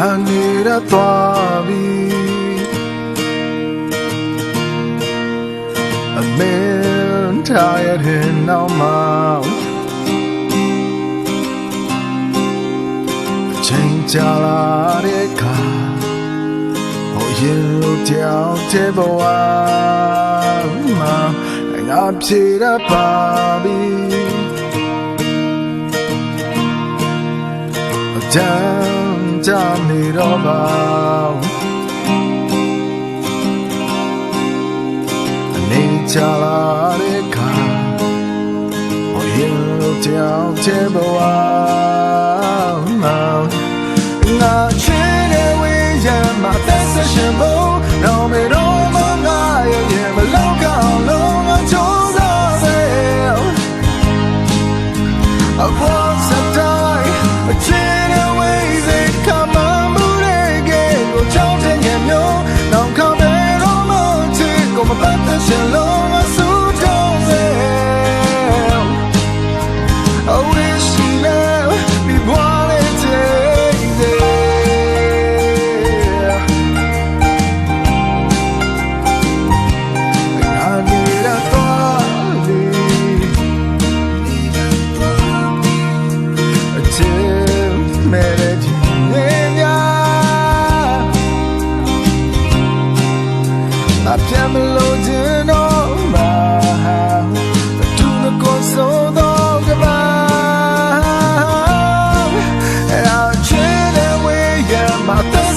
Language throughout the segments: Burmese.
ငါနေရသွားပြီအမင်းထားရတဲ့နောက်မှာအချိန်ကြာလာတဲ့အခါဟိုရင်လိုကြောက်တဲ့ဘဝမှာငါဖြေရပါပြီအကြမ်း ကြမ်းနေတော့ပါအနေချလာတဲ့ခါဟိုရင်လိုကြောက်တဲ့ဘဝ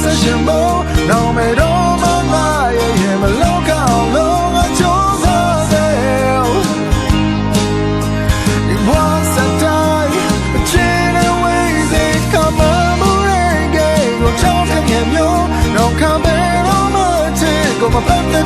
ဆက်ရှင်ဖို့နောင်မေတော့မမရဲ့ရဲ့မလောကအောင်လုံးအကျိုးစားစေဒီဘဝစတိုင်းအချင်းနဲ့ဝေးစေကမ္ဘာမူရင်ကိုချောင်းတဲ့မြေမျိုးနောင်ခံပဲတော့မချေကိုမပတ်တဲ့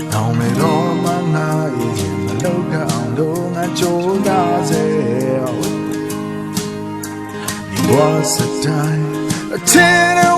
itin maloga ang do nga choga sa'yo was a time. A ten away, they are ten